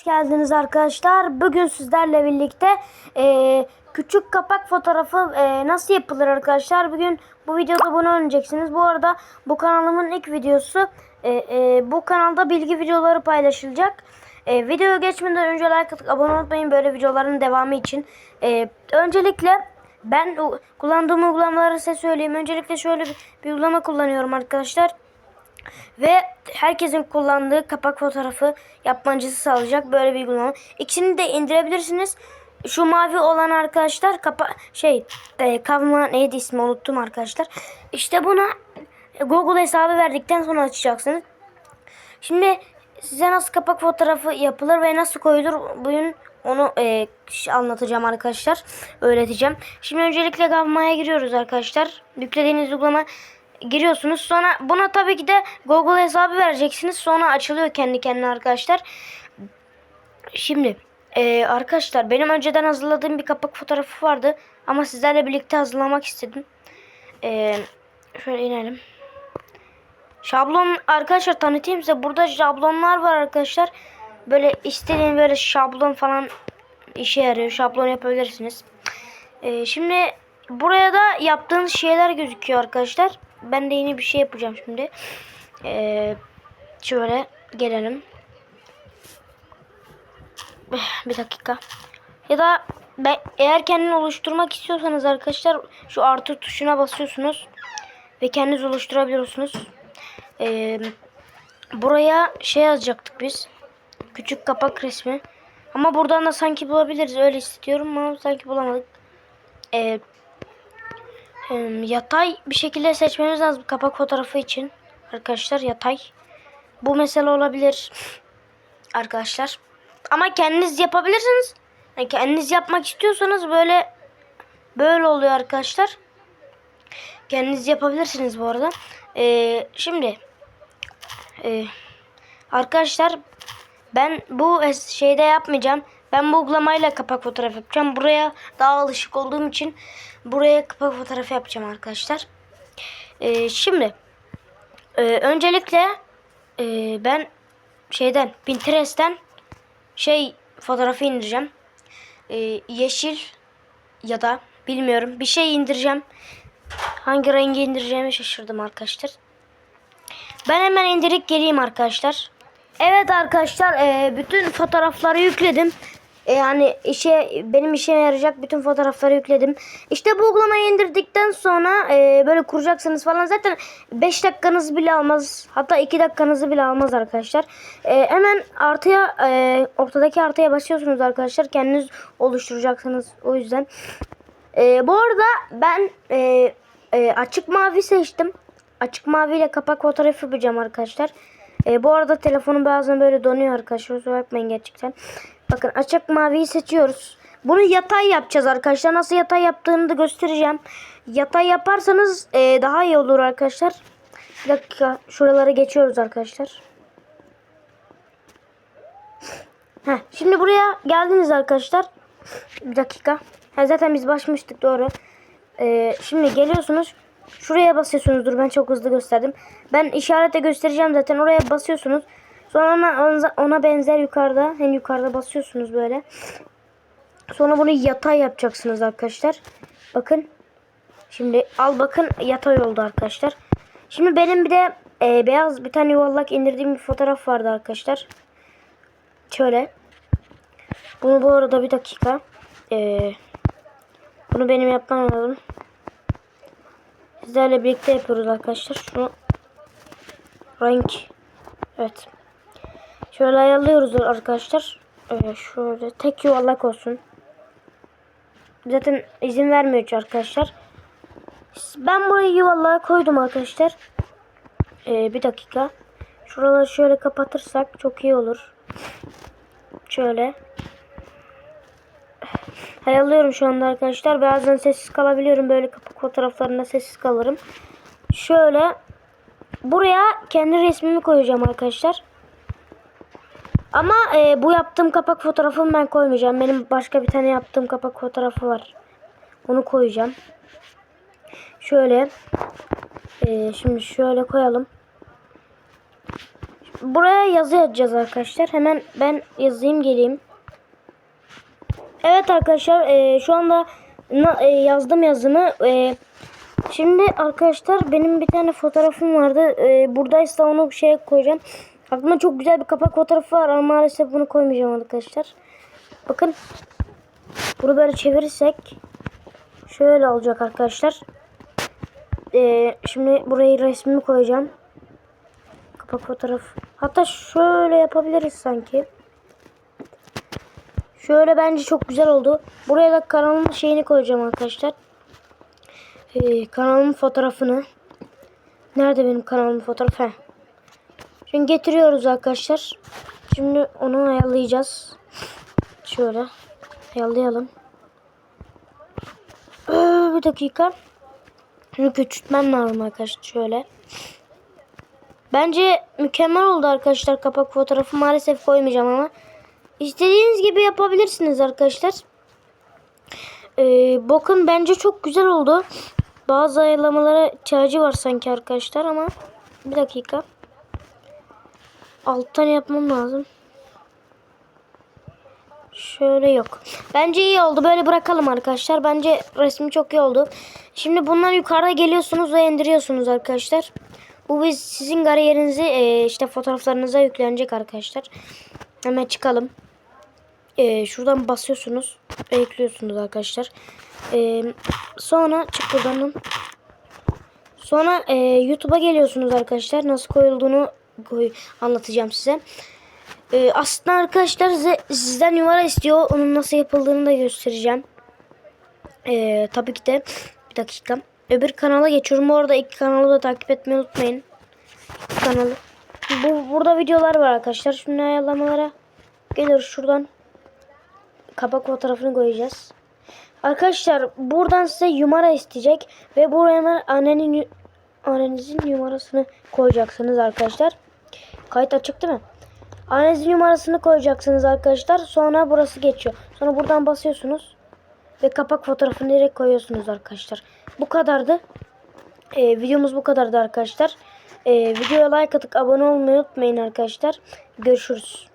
Hoş geldiniz arkadaşlar. Bugün sizlerle birlikte e, küçük kapak fotoğrafı e, nasıl yapılır arkadaşlar. Bugün bu videoda bunu öğreneceksiniz. Bu arada bu kanalımın ilk videosu. E, e, bu kanalda bilgi videoları paylaşılacak. E, videoya geçmeden önce like atıp abone unutmayın böyle videoların devamı için. E, öncelikle ben kullandığım uygulamaları size söyleyeyim. Öncelikle şöyle bir, bir uygulama kullanıyorum arkadaşlar. Ve herkesin kullandığı kapak fotoğrafı yapmancısı sağlayacak böyle bir uygulama. İkisini de indirebilirsiniz. Şu mavi olan arkadaşlar kapa şey e, kavma neydi ismi unuttum arkadaşlar. İşte buna Google hesabı verdikten sonra açacaksınız. Şimdi size nasıl kapak fotoğrafı yapılır ve nasıl koyulur bugün onu e, anlatacağım arkadaşlar. Öğreteceğim. Şimdi öncelikle Gavma'ya giriyoruz arkadaşlar. Yüklediğiniz uygulama giriyorsunuz. Sonra buna tabii ki de Google hesabı vereceksiniz. Sonra açılıyor kendi kendine arkadaşlar. Şimdi e, arkadaşlar benim önceden hazırladığım bir kapak fotoğrafı vardı. Ama sizlerle birlikte hazırlamak istedim. E, şöyle inelim. Şablon arkadaşlar tanıtayım size. Burada şablonlar var arkadaşlar. Böyle istediğin böyle şablon falan işe yarıyor. Şablon yapabilirsiniz. Ee, şimdi buraya da yaptığınız şeyler gözüküyor arkadaşlar. Ben de yeni bir şey yapacağım şimdi. Ee, şöyle gelelim. Eh, Bir dakika. Ya da ben, eğer kendini oluşturmak istiyorsanız arkadaşlar şu artı tuşuna basıyorsunuz ve kendiniz oluşturabiliyorsunuz. Ee, buraya şey yazacaktık biz. Küçük kapak resmi. Ama buradan da sanki bulabiliriz. Öyle istiyorum ama sanki bulamadık. Ee, yatay bir şekilde seçmemiz lazım kapak fotoğrafı için. Arkadaşlar yatay. Bu mesele olabilir. Arkadaşlar. Ama kendiniz yapabilirsiniz. Yani kendiniz yapmak istiyorsanız böyle böyle oluyor arkadaşlar. Kendiniz yapabilirsiniz bu arada. Ee, şimdi ee, arkadaşlar ben bu şeyde yapmayacağım. Ben bu uygulamayla kapak fotoğrafı yapacağım. Buraya daha alışık olduğum için buraya kapak fotoğrafı yapacağım arkadaşlar. Ee, şimdi e, öncelikle e, ben şeyden Pinterest'ten şey fotoğrafı indireceğim. Ee, yeşil ya da bilmiyorum bir şey indireceğim. Hangi rengi indireceğimi şaşırdım arkadaşlar. Ben hemen indirip geleyim arkadaşlar. Evet arkadaşlar e, bütün fotoğrafları yükledim. E, yani işe benim işime yarayacak bütün fotoğrafları yükledim. İşte bu uygulamayı indirdikten sonra e, böyle kuracaksınız falan. Zaten 5 dakikanızı bile almaz. Hatta 2 dakikanızı bile almaz arkadaşlar. E, hemen artıya e, ortadaki artıya basıyorsunuz arkadaşlar. Kendiniz oluşturacaksınız o yüzden. E, bu arada ben e, e, açık mavi seçtim. Açık mavi ile kapak fotoğrafı yapacağım arkadaşlar. E, bu arada telefonum bazen böyle donuyor arkadaşlar. Kusura bakmayın gerçekten. Bakın açık maviyi seçiyoruz. Bunu yatay yapacağız arkadaşlar. Nasıl yatay yaptığını da göstereceğim. Yatay yaparsanız e, daha iyi olur arkadaşlar. Bir dakika. Şuralara geçiyoruz arkadaşlar. Heh, şimdi buraya geldiniz arkadaşlar. Bir dakika. Ha, zaten biz başmıştık doğru. Ee, şimdi geliyorsunuz. Şuraya basıyorsunuz. Dur ben çok hızlı gösterdim. Ben işarete göstereceğim zaten. Oraya basıyorsunuz. Sonra ona, ona benzer yukarıda. En yukarıda basıyorsunuz böyle. Sonra bunu yatay yapacaksınız arkadaşlar. Bakın. Şimdi al bakın yatay oldu arkadaşlar. Şimdi benim bir de e, beyaz bir tane yuvarlak indirdiğim bir fotoğraf vardı arkadaşlar. Şöyle. Bunu bu arada bir dakika. Ee, bunu benim yapmam lazım. Sizlerle birlikte yapıyoruz arkadaşlar. Şunu renk. Evet. Şöyle ayarlıyoruz arkadaşlar. Ee, şöyle tek yuvarlak olsun. Zaten izin vermiyor hiç arkadaşlar. Ben burayı yuvarlığa koydum arkadaşlar. Ee, bir dakika. Şuraları şöyle kapatırsak çok iyi olur. Şöyle. Hayalıyorum şu anda arkadaşlar. Bazen sessiz kalabiliyorum. Böyle kapak fotoğraflarında sessiz kalırım. Şöyle. Buraya kendi resmimi koyacağım arkadaşlar. Ama e, bu yaptığım kapak fotoğrafımı ben koymayacağım. Benim başka bir tane yaptığım kapak fotoğrafı var. Onu koyacağım. Şöyle. E, şimdi şöyle koyalım. buraya yazı yazacağız arkadaşlar. Hemen ben yazayım geleyim. Evet arkadaşlar e, şu anda na- e, yazdım yazımı. E, şimdi arkadaşlar benim bir tane fotoğrafım vardı. E, buradaysa onu bir şeye koyacağım. Aklımda çok güzel bir kapak fotoğrafı var ama maalesef bunu koymayacağım arkadaşlar. Bakın. Bunu böyle çevirirsek şöyle olacak arkadaşlar. E, şimdi buraya resmimi koyacağım. Kapak fotoğraf. Hatta şöyle yapabiliriz sanki. Şöyle bence çok güzel oldu. Buraya da kanalımın şeyini koyacağım arkadaşlar. Ee, kanalımın fotoğrafını. Nerede benim kanalımın fotoğrafı? Heh. Şimdi getiriyoruz arkadaşlar. Şimdi onu ayarlayacağız. Şöyle ayarlayalım. Ee, bir dakika. Şunu küçültmem lazım arkadaşlar. Şöyle. Bence mükemmel oldu arkadaşlar kapak fotoğrafı. Maalesef koymayacağım ama. İstediğiniz gibi yapabilirsiniz arkadaşlar. Ee, bakın bence çok güzel oldu. Bazı ayarlamalara ihtiyacı var sanki arkadaşlar ama bir dakika. Alttan yapmam lazım. Şöyle yok. Bence iyi oldu. Böyle bırakalım arkadaşlar. Bence resmi çok iyi oldu. Şimdi bunlar yukarıda geliyorsunuz ve indiriyorsunuz arkadaşlar. Bu biz sizin kariyerinizi e, işte fotoğraflarınıza yüklenecek arkadaşlar. Hemen çıkalım. E, şuradan basıyorsunuz. ve Ekliyorsunuz arkadaşlar. E, sonra çık buradan. Sonra e, YouTube'a geliyorsunuz arkadaşlar. Nasıl koyulduğunu koy, anlatacağım size. E, aslında arkadaşlar size, sizden numara istiyor. Onun nasıl yapıldığını da göstereceğim. E, tabii ki de bir dakika. Öbür kanala geçiyorum. Bu arada iki kanalı da takip etmeyi unutmayın. Kanalı. Bu, burada videolar var arkadaşlar. Şimdi ayarlamalara geliyoruz şuradan. Kapak fotoğrafını koyacağız. Arkadaşlar buradan size numara isteyecek. Ve buraya annenin, annenizin numarasını koyacaksınız arkadaşlar. Kayıt açık değil mi? Annenizin numarasını koyacaksınız arkadaşlar. Sonra burası geçiyor. Sonra buradan basıyorsunuz. Ve kapak fotoğrafını direkt koyuyorsunuz arkadaşlar. Bu kadardı. Ee, videomuz bu kadardı arkadaşlar. Ee, videoya like atıp abone olmayı unutmayın arkadaşlar. Görüşürüz.